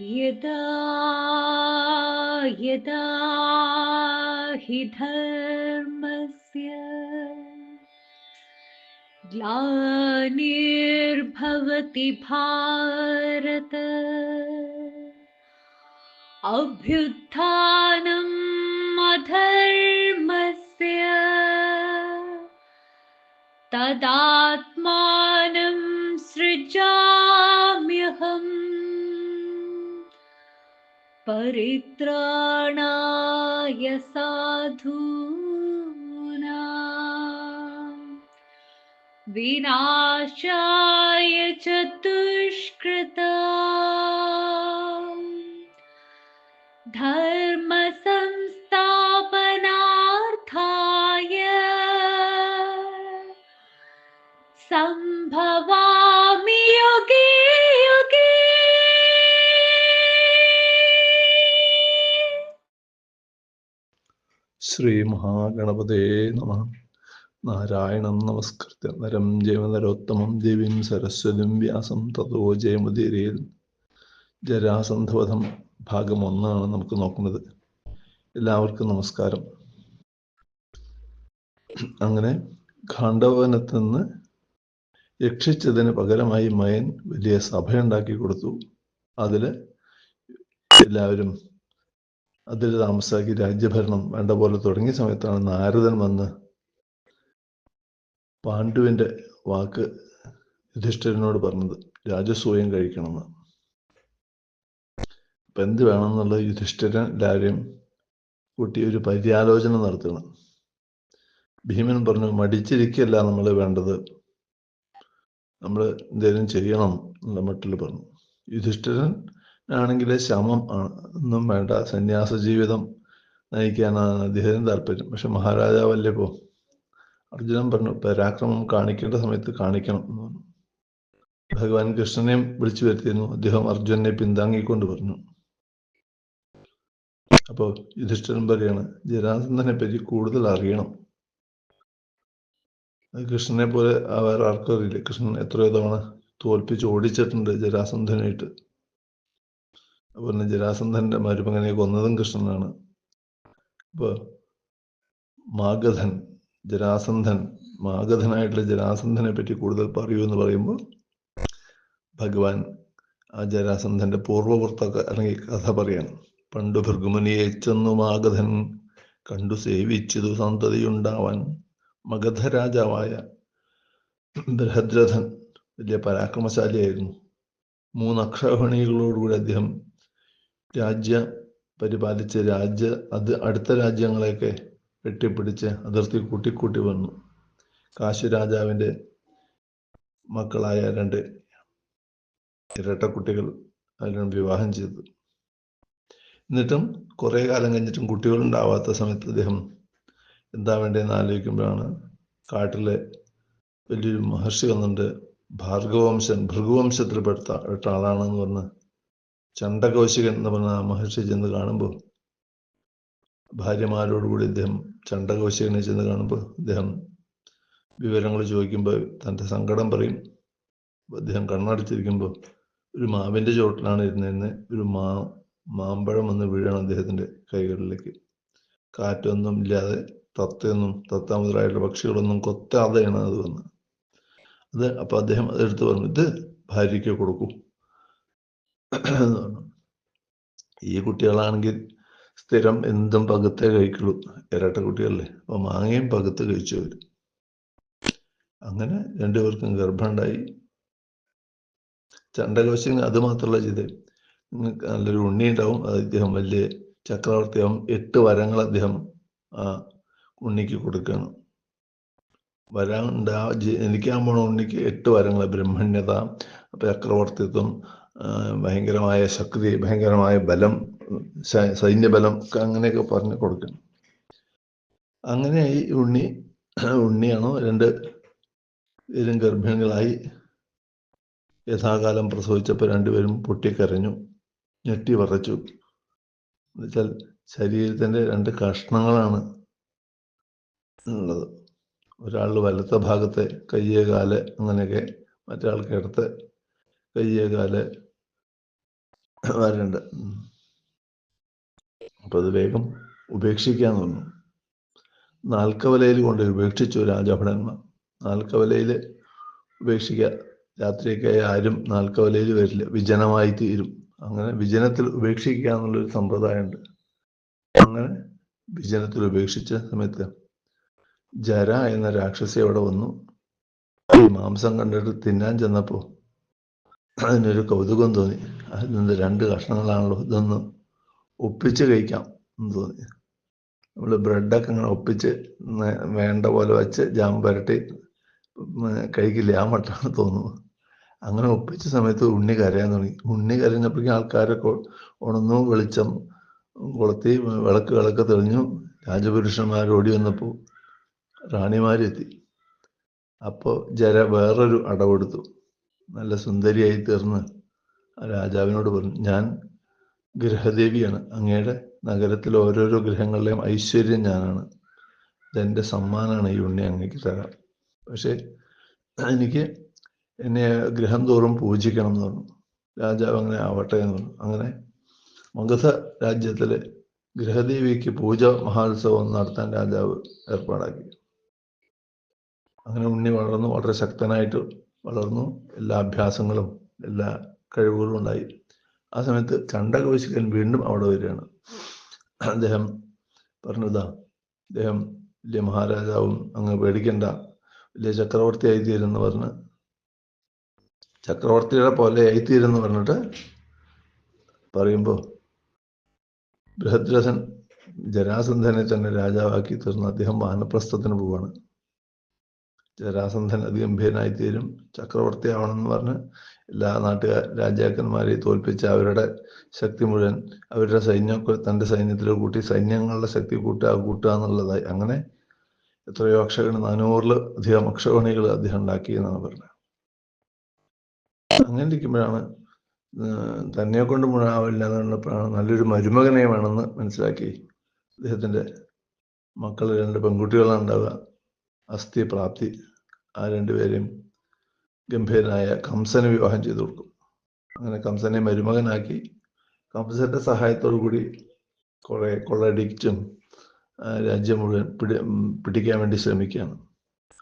यदा यदा हि धर्मस्य ग्लानिर्भवति भारत अभ्युत्थानम् अधर्मस्य तदात्मानं सृजाम्यहम्। परित्राणाय साधूनां। विनाशाय च ശ്രീമഹാഗണപതേ നമ. നാരായണം നമസ്കൃത്യ. നരം ജയമനരോത്തമം ദേവീം സരസ്വതിം വ്യാസം തതോ ജയമുദീരയിൽ ജരാസന്ധവധം ഭാഗം ഒന്നാണ് നമുക്ക് നോക്കുന്നത്. എല്ലാവർക്കും നമസ്കാരം. അങ്ങനെ ഖാണ്ഡവനത്തിൽ നിന്ന് രക്ഷിച്ചതിന് പകരമായി മയൻ വലിയ സഭയുണ്ടാക്കി കൊടുത്തു. അതിൽ എല്ലാവരും അതിൽ താമസാക്കി രാജ്യഭരണം വേണ്ട പോലെ തുടങ്ങിയ സമയത്താണ് നാരദൻ വന്ന് പാണ്ഡുവിന്റെ വാക്ക് യുധിഷ്ഠിരനോട് പറഞ്ഞത് രാജസൂയം കഴിക്കണമെന്ന്. അപ്പം എന്ത് വേണമെന്നുള്ള യുധിഷ്ഠിരൻ എല്ലാവരെയും കൂട്ടി ഒരു പര്യാലോചന നടത്തണം. ഭീമൻ പറഞ്ഞു മടിച്ചിരിക്കല്ല നമ്മൾ വേണ്ടത്. നമ്മൾ എന്തെങ്കിലും ചെയ്യണം എന്നുള്ള മട്ടിൽ പറഞ്ഞു. യുധിഷ്ഠിരൻ ആണെങ്കിൽ ശമം ഒന്നും വേണ്ട. സന്യാസ ജീവിതം നയിക്കാനാണ് അദ്ദേഹത്തിന് താല്പര്യം. പക്ഷെ മഹാരാജാവല്ലേ പോ? അർജുനൻ പറഞ്ഞു പരാക്രമം കാണിക്കേണ്ട സമയത്ത് കാണിക്കണം എന്ന് പറഞ്ഞു. ഭഗവാൻ കൃഷ്ണനെയും വിളിച്ചു വരുത്തിയിരുന്നു. അദ്ദേഹം അർജുനെ പിന്താങ്ങിക്കൊണ്ട് പറഞ്ഞു. അപ്പോൾ യുധിഷ്ഠിരൻ പറയാണ് ജനാർദ്ദനെ പറ്റി കൂടുതൽ അറിയണം. കൃഷ്ണനെ പോലെ വേറെ ആർക്കും അറിയില്ല. കൃഷ്ണൻ എത്രയോ തവണ തോൽപ്പിച്ച് ഓടിച്ചിട്ടുണ്ട് ജരാസന്ധനായിട്ട്. അതുപോലെ ജരാസന്ധന്റെ മരുമകനെ കൊന്നതും കൃഷ്ണനാണ്. ഇപ്പോൾ മാഗധൻ ജരാസന്ധൻ മാഗധനായിട്ടുള്ള ജരാസന്ധനെ പറ്റി കൂടുതൽ പറയൂ എന്ന് പറയുമ്പോൾ ഭഗവാൻ ആ ജരാസന്ധന്റെ പൂർവവൃത്ത അല്ലെങ്കിൽ കഥ പറയാണ് പണ്ടു ഭൃഗുമുനിയെ ചെന്നു മാഗധൻ കണ്ടു സേവിച്ചതു സന്തതിയുണ്ടാവാൻ മഗധ രാജാവായ ബൃഹദ്രഥൻ വലിയ പരാക്രമശാലിയായിരുന്നു. മൂന്ന് അക്ഷരഹണികളോടുകൂടി അദ്ദേഹം രാജ്യ പരിപാലിച്ച് രാജ്യ അത് അടുത്ത രാജ്യങ്ങളെയൊക്കെ വെട്ടിപ്പിടിച്ച് അതിർത്തി കൂട്ടിക്കൂട്ടി വന്നു. കാശി രാജാവിന്റെ മക്കളായ രണ്ട് ഇരട്ട കുട്ടികൾ അതിനും വിവാഹം ചെയ്തു. എന്നിട്ടും കുറേ കാലം കഴിഞ്ഞിട്ടും കുട്ടികളുണ്ടാവാത്ത സമയത്ത് അദ്ദേഹം എന്താ വേണ്ടതെന്ന് ആലോചിക്കുമ്പോഴാണ് കാട്ടിലെ വലിയൊരു മഹർഷി വന്നിട്ട് ഭാർഗവംശൻ ഭൃഗുവംശത്തിൽപ്പെട്ട പെട്ട ആളാണെന്ന് പറഞ്ഞ് ചണ്ടകൗശികൻ എന്ന് പറഞ്ഞ മഹർഷി ചെന്ന് കാണുമ്പോൾ ഭാര്യമാരോടുകൂടി ഇദ്ദേഹം ചണ്ടകൗശികനെ ചെന്ന് കാണുമ്പോൾ ഇദ്ദേഹം വിവരങ്ങൾ ചോദിക്കുമ്പോൾ തന്റെ സങ്കടം പറയും. അദ്ദേഹം കണ്ണടച്ചിരിക്കുമ്പോൾ ഒരു മാവിന്റെ ചോട്ടിലാണ് ഇരുന്നതെന്ന് ഒരു മാ മാമ്പഴം വന്ന് വീഴാണ് അദ്ദേഹത്തിന്റെ കൈകളിലേക്ക്. കാറ്റൊന്നും ഇല്ലാതെ തത്തയൊന്നും തത്ത പക്ഷികളൊന്നും കൊത്താതെയാണ് അത് വന്നത്. അത് അപ്പോൾ അദ്ദേഹം അതെടുത്ത് പറഞ്ഞു ഇത് ഭാര്യയ്ക്ക് കൊടുക്കൂ. ഈ കുട്ടികളാണെങ്കിൽ സ്ഥിരം എന്തും പകുത്തേ കഴിക്കുള്ളൂ. ഇരട്ട കുട്ടികളല്ലേ. അപ്പൊ മാങ്ങയും പകുത്ത് കഴിച്ചു വരും അങ്ങനെ രണ്ടുപേർക്കും ഗർഭമുണ്ടായി ചണ്ടകോശം അത് മാത്രമല്ല ചെയ്ത്. നല്ലൊരു ഉണ്ണി ഉണ്ടാവും അത് അദ്ദേഹം വലിയ ചക്രവർത്തിയാവും. എട്ട് വരങ്ങൾ അദ്ദേഹം ആ ഉണ്ണിക്ക് കൊടുക്കണം. വരാൻ ഉണ്ടാ ജനിക്കാൻ പോണ ഉണ്ണിക്ക് എട്ട് വരങ്ങൾ ബ്രഹ്മണ്യത ചക്രവർത്തിത്വം ഭയങ്കരമായ ശക്തി ഭയങ്കരമായ ബലം സൈന്യബലം ഒക്കെ അങ്ങനെയൊക്കെ പറഞ്ഞ് കൊടുക്കണം അങ്ങനെ ഈ ഉണ്ണി ഉണ്ണിയാണോ രണ്ട് പേരും ഗർഭിണികളായി യഥാകാലം പ്രസവിച്ചപ്പോൾ രണ്ടുപേരും പൊട്ടിക്കരഞ്ഞു ഞെട്ടി വറച്ചു. എന്നുവെച്ചാൽ ശരീരത്തിന്റെ രണ്ട് കഷ്ണങ്ങളാണ് ഉള്ളത്. ഒരാൾ വലത്തെ ഭാഗത്തെ കയ്യേ കാൽ അങ്ങനെയൊക്കെ മറ്റേ ഇടത്ത് കയ്യേ വരണ്ട്. അപ്പൊ അത് വേഗം ഉപേക്ഷിക്കാൻ തോന്നുന്നു നാൽക്കവലയിൽ കൊണ്ട് ഉപേക്ഷിച്ചു രാജഭടന്മാർ നാൽക്കവലയിൽ ഉപേക്ഷിക്കുക രാത്രിയൊക്കെ ആരും നാൽക്കവലയിൽ വരില്ല. വിജനമായി തീരും. അങ്ങനെ വിജനത്തിൽ ഉപേക്ഷിക്കുക എന്നുള്ളൊരു സമ്പ്രദായമുണ്ട്. അങ്ങനെ വിജനത്തിൽ ഉപേക്ഷിച്ച സമയത്ത് ജര എന്ന രാക്ഷസി അവിടെ വന്നു. മാംസം കണ്ടിട്ട് തിന്നാൻ ചെന്നപ്പോ അതിനൊരു കൗതുകം തോന്നി. അതിൽ നിന്ന് രണ്ട് കഷ്ണങ്ങളാണല്ലോ ഇതൊന്ന് ഒപ്പിച്ച് കഴിക്കാം എന്ന് തോന്നി. നമ്മൾ ബ്രെഡൊക്കെ ഇങ്ങനെ ഒപ്പിച്ച് വേണ്ട പോലെ വെച്ച് ജാം പുരട്ടി കഴിക്കില്ല ആ മട്ടാണ് തോന്നുന്നു അങ്ങനെ ഒപ്പിച്ച സമയത്ത് ഉണ്ണി കരയാൻ തുടങ്ങി. ഉണ്ണി കരഞ്ഞപ്പോഴേക്കും ആൾക്കാരൊക്കെ ഉണന്നു വെളിച്ചം കൊളുത്തി വിളക്ക് വിളക്ക് തെളിഞ്ഞു. രാജപുരുഷന്മാർ ഓടി വന്നപ്പോൾ റാണിമാരെത്തി. അപ്പോൾ ജര വേറൊരു അടവെടുത്തു. നല്ല സുന്ദരിയായി തീർന്ന് രാജാവിനോട് പറഞ്ഞു ഞാൻ ഗ്രഹദേവിയാണ് അങ്ങയുടെ നഗരത്തിലെ ഓരോരോ ഗ്രഹങ്ങളിലെയും ഐശ്വര്യം ഞാനാണ്. ഇതെന്റെ സമ്മാനമാണ്. ഈ ഉണ്ണി അങ്ങേക്ക് തരാം. പക്ഷേ എനിക്ക് എന്നെ ഗ്രഹം തോറും പൂജിക്കണം എന്ന് പറഞ്ഞു. രാജാവ് അങ്ങനെ ആവട്ടെ എന്ന് പറഞ്ഞു. അങ്ങനെ മഗധ രാജ്യത്തിലെ ഗ്രഹദേവിക്ക് പൂജ മഹോത്സവം നടത്താൻ രാജാവ് ഏർപ്പാടാക്കി. അങ്ങനെ ഉണ്ണി വളർന്നു വളരെ ശക്തനായിട്ട് വളർന്നു. എല്ലാ അഭ്യാസങ്ങളും എല്ലാ കഴിവുകളും ഉണ്ടായി. ആ സമയത്ത് ചണ്ടകൗശികൻ വീണ്ടും അവിടെ വരികയാണ്. അദ്ദേഹം പറഞ്ഞതാ അദ്ദേഹം വലിയ മഹാരാജാവും അങ്ങ് പേടിക്കണ്ട വലിയ ചക്രവർത്തി ആയിത്തീരെന്ന് പറഞ്ഞ് ചക്രവർത്തിയുടെ പോലെ ആയിത്തീരെന്ന് പറഞ്ഞിട്ട് പറയുമ്പോൾ ബൃഹദ്രസൻ ജരാസന്ധനെ തന്നെ രാജാവാക്കി തീർന്ന് അദ്ദേഹം വാനപ്രസ്ഥത്തിന് പോവാണ്. ജരാസന്ധൻ അതിഗംഭീരനായി തീരും ചക്രവർത്തി ആവണമെന്ന് പറഞ്ഞ് എല്ലാ നാട്ടുകാർ രാജാക്കന്മാരെയും തോൽപ്പിച്ച് അവരുടെ ശക്തി മുഴുവൻ അവരുടെ സൈന്യമൊക്കെ തന്റെ സൈന്യത്തിൽ കൂട്ടി സൈന്യങ്ങളുടെ ശക്തി കൂട്ടുക കൂട്ടുക എന്നുള്ളതായി. അങ്ങനെ എത്രയോ അക്ഷഗണി നാനൂറിൽ അധികം അക്ഷഗണികൾ അദ്ദേഹം ഉണ്ടാക്കി എന്നാണ് പറഞ്ഞത്. അങ്ങനെ ഇരിക്കുമ്പോഴാണ് തന്നെ കൊണ്ട് മുഴാവില്ല എന്നുള്ളപ്പോഴാണ് നല്ലൊരു മരുമകനെ വേണമെന്ന് മനസ്സിലാക്കി. അദ്ദേഹത്തിന്റെ മക്കൾ രണ്ട് പെൺകുട്ടികളാണ് ഉണ്ടാവുക. അസ്ഥി പ്രാപ്തി. ആ രണ്ടുപേരെയും ഗംഭീരനായ കംസനെ വിവാഹം ചെയ്തു കൊടുക്കും. അങ്ങനെ കംസനെ മരുമകനാക്കി കംസന്റെ സഹായത്തോടു കൂടി കുറെ കൊള്ളടിച്ചും രാജ്യം മുഴുവൻ പിടി പിടിക്കാൻ വേണ്ടി ശ്രമിക്കുകയാണ്.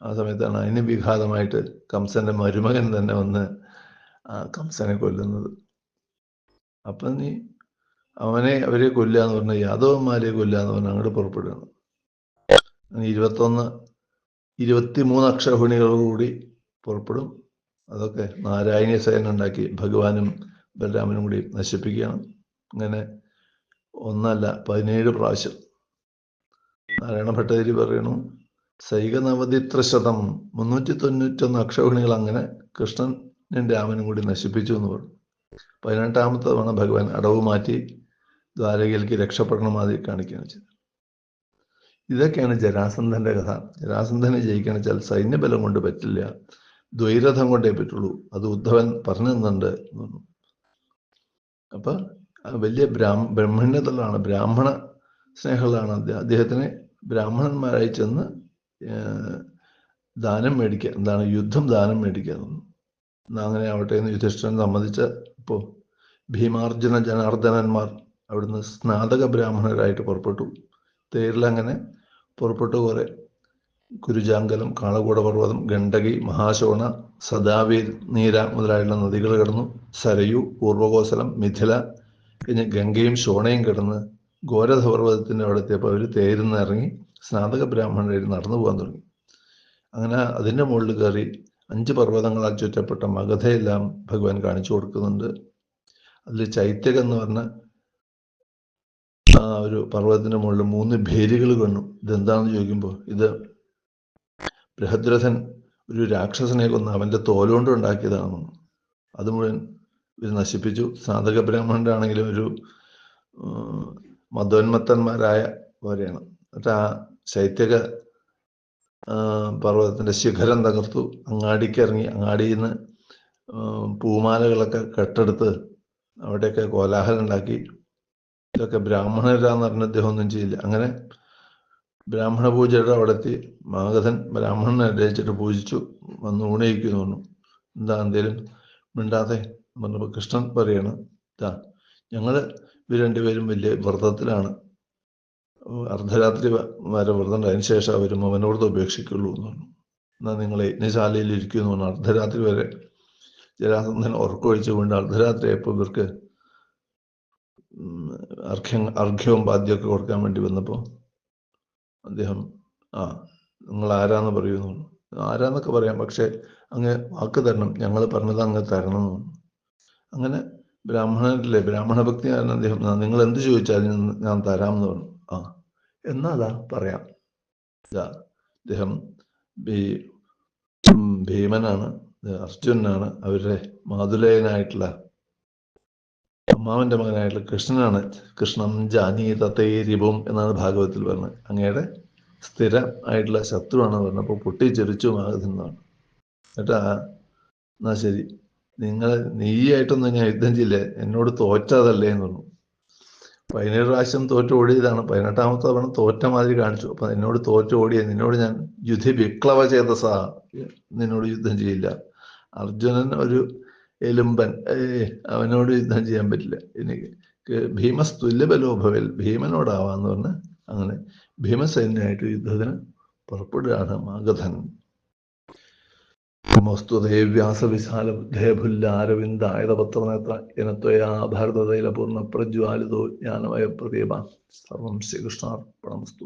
ആ സമയത്താണ് അതിന് വിഘാതമായിട്ട് കംസന്റെ മരുമകൻ തന്നെ വന്ന് കംസനെ കൊല്ലുന്നത്. അപ്പൊ നീ അവനെ അവരെ കൊല്ലുക എന്ന് പറഞ്ഞ യാദവന്മാരെ കൊല്ലുക എന്ന് പറഞ്ഞ് അങ്ങോട്ട് പുറപ്പെടുകയാണ്. അങ്ങനെ ഇരുപത്തൊന്ന് ഇരുപത്തിമൂന്ന് അക്ഷരഹുണികളോടുകൂടി പുറപ്പെടും. അതൊക്കെ നാരായണീയ സേന ഉണ്ടാക്കി ഭഗവാനും ബലരാമനും കൂടി നശിപ്പിക്കുകയാണ്. അങ്ങനെ ഒന്നല്ല പതിനേഴ് പ്രാവശ്യം. നാരായണ ഭട്ടതിരി പറയണു സൈക നവതിത്ര ശതം മുന്നൂറ്റി തൊണ്ണൂറ്റൊന്ന് അക്ഷൗഹിണികൾ അങ്ങനെ കൃഷ്ണനും രാമനും കൂടി നശിപ്പിച്ചു എന്ന് പറഞ്ഞു. പതിനെട്ടാമത്തെ തവണ ഭഗവാൻ അടവ് മാറ്റി ദ്വാരകയിലേക്ക് രക്ഷപ്പെടണമാതിരി കാണിക്കുകയാണ് ചെയ്തത്. ഇതൊക്കെയാണ് ജരാസന്ധന്റെ കഥ. ജരാസന്ധനെ ജയിക്കണം വെച്ചാൽ സൈന്യബലം കൊണ്ട് പറ്റില്ല. ദ്വൈരഥം കൊണ്ടേ പറ്റുള്ളൂ. അത് ഉദ്ധവൻ പറഞ്ഞു തന്നുണ്ട് അപ്പൊ വലിയ ബ്രാഹ്മ ബ്രഹ്മണ്യത്തിലാണ് ബ്രാഹ്മണ സ്നേഹമുള്ളതാണ് അദ്ദേഹം അദ്ദേഹത്തിനെ ബ്രാഹ്മണന്മാരായി ചെന്ന് ദാനം മേടിക്കുക എന്താണ് യുദ്ധം ദാനം മേടിക്കുക അങ്ങനെ ആവട്ടെ എന്ന് യുധിഷ്ഠിരൻ സമ്മതിച്ച ഇപ്പോൾ ഭീമാർജുന ജനാർദ്ദനന്മാർ അവിടുന്ന് സ്നാതക ബ്രാഹ്മണരായിട്ട് പുറപ്പെട്ടു. തേരിലങ്ങനെ പുറപ്പെട്ടു കുറെ കുരുജാങ്കലം കാളകൂട പർവതം ഗണ്ഡകി മഹാശോണ സദാവീർ നീര മുതലായുള്ള നദികൾ കടന്നു. സരയു പൂർവകോസലം മിഥില കഴിഞ്ഞ് ഗംഗയും ശോണയും കിടന്ന് ഗോരധ പർവതത്തിന്റെ അവിടെ എത്തിയപ്പോൾ അവർ തേരുന്ന് ഇറങ്ങി സ്നാതക ബ്രാഹ്മണരെ നടന്നു പോകാൻ തുടങ്ങി. അങ്ങനെ അതിന്റെ മുകളിൽ കയറി അഞ്ച് പർവതങ്ങളാൽ ചുറ്റപ്പെട്ട മഗധയെല്ലാം ഭഗവാൻ കാണിച്ചു കൊടുക്കുന്നുണ്ട്. അതിൽ ചൈത്യക എന്ന് പറഞ്ഞ ആ ഒരു പർവതത്തിന്റെ മുകളിൽ മൂന്ന് ഭേരികൾ കണ്ടു. ഇതെന്താണെന്ന് ചോദിക്കുമ്പോൾ ഇത് ബൃഹദ്രഥൻ ഒരു രാക്ഷസനെ കൊന്ന് അവന്റെ തോലുകൊണ്ട് ഉണ്ടാക്കിയതാണെന്ന് അത് മുഴുവൻ ഇത് നശിപ്പിച്ചു. സാധക ബ്രാഹ്മണന്റെ ആണെങ്കിലും ഒരു മതോന്മത്തന്മാരായ പോലെയാണ്. എന്നിട്ട് ആ ശൈത്യക പർവതത്തിന്റെ ശിഖരം തകർത്തു. അങ്ങാടിക്ക് ഇറങ്ങി. അങ്ങാടിയിൽ നിന്ന് പൂമാലകളൊക്കെ കെട്ടെടുത്ത് അവിടെയൊക്കെ കോലാഹലം ഉണ്ടാക്കി. ഇതൊക്കെ ബ്രാഹ്മണരാന്ന് പറഞ്ഞ അദ്ദേഹം ഒന്നും ചെയ്യില്ല അങ്ങനെ ബ്രാഹ്മണ പൂജയുടെ അവിടെ എത്തി മാഗധൻ ബ്രാഹ്മണനെ അദ്ദേഹിച്ചിട്ട് പൂജിച്ചു. വന്ന് ഊണയിക്കുന്നു പറഞ്ഞു. എന്താ എന്തേലും മിണ്ടാതെ പറഞ്ഞപ്പോൾ കൃഷ്ണൻ പറയാണ് ഇതാ ഞങ്ങൾ ഇവർ രണ്ടുപേരും വലിയ വ്രതത്തിലാണ്. അർദ്ധരാത്രി വരെ വ്രതം ഉണ്ട്. അതിന് ശേഷം അവർ മവനോട് ഉപേക്ഷിക്കുള്ളൂ എന്ന് പറഞ്ഞു. എന്നാൽ നിങ്ങൾ യജ്ഞശാലയിൽ ഇരിക്കുന്നു പറഞ്ഞു. അർദ്ധരാത്രി വരെ ജരാസന്ധൻ ഉറക്കമൊഴിച്ച് കൊണ്ട് അർദ്ധരാത്രി ആയപ്പോൾ ഇവർക്ക് അർഘ്യം അർഘ്യവും പാദ്യമൊക്കെ കൊടുക്കാൻ വേണ്ടി വന്നപ്പോൾ അദ്ദേഹം ആ നിങ്ങൾ ആരാന്ന് പറയുന്നു ആരാന്നൊക്കെ പറയാം പക്ഷെ അങ്ങ് വാക്ക് തരണം. ഞങ്ങൾ പറഞ്ഞത് അങ്ങ് തരണം എന്ന് പറഞ്ഞു. അങ്ങനെ ബ്രാഹ്മണനല്ലേ ബ്രാഹ്മണ ഭക്തി കാരണം അദ്ദേഹം "ആ, നിങ്ങൾ എന്ത് ചോദിച്ചാലും ഞാൻ- തരാം എന്ന് പറഞ്ഞു. ആ എന്നാലാ പറയാം. ഇതാ അദ്ദേഹം ഭീ- ഭീമനാണ് അർജുനാണ് അവരുടെ മാതുലേയനായിട്ടുള്ള അമ്മാവന്റെ മകനായിട്ടുള്ള കൃഷ്ണനാണ്. കൃഷ്ണം ജാനി തത്തേരിപം എന്നാണ് ഭാഗവത്തിൽ പറഞ്ഞത്. അങ്ങയുടെ സ്ഥിരം ആയിട്ടുള്ള ശത്രുവാണ് പറഞ്ഞപ്പോൾ പൊട്ടിച്ചെറിച്ചു മാകുന്നതാണ് എന്നിട്ട് ആ എന്നാ ശരി. നിങ്ങൾ നീയായിട്ടൊന്നും ഞാൻ യുദ്ധം ചെയ്യില്ല. എന്നോട് തോറ്റതല്ലേ? എന്ന് പറഞ്ഞു. പതിനേഴ് പ്രാവശ്യം തോറ്റ് ഓടിയതാണ്. പതിനെട്ടാമത്തെ തവണ തോറ്റ മാതിരി കാണിച്ചു. അപ്പൊ എന്നോട് തോറ്റ് ഓടിയ നിന്നോട് ഞാൻ യുദ്ധി വിക്ലവ ചേതസ നിന്നോട് യുദ്ധം ചെയ്യില്ല. അർജുനൻ ഒരു എലുമ്പൻ. അവനോട് യുദ്ധം ചെയ്യാൻ പറ്റില്ല. എനിക്ക് ഭീമസ് ഭീമസ്തുല്യബലോഭവൽ ഭീമനോടാവാന്ന് പറഞ്ഞ് അങ്ങനെ ഭീമസേനായിട്ട് യുദ്ധത്തിന് പുറപ്പെടുകയാണ് മാഗധൻ. നമസ്തുതേവ്യാസവിശാല ബുദ്ധേഭുല്ലാരവിന്ദായതപത്രനേത്ര ഇനത്വയാ ഭാരതതൈലപൂർണ പ്രജ്വാലിതോ ജ്ഞാനമയ പ്രദീപ സർവം ശ്രീകൃഷ്ണാർപ്പണമസ്തു.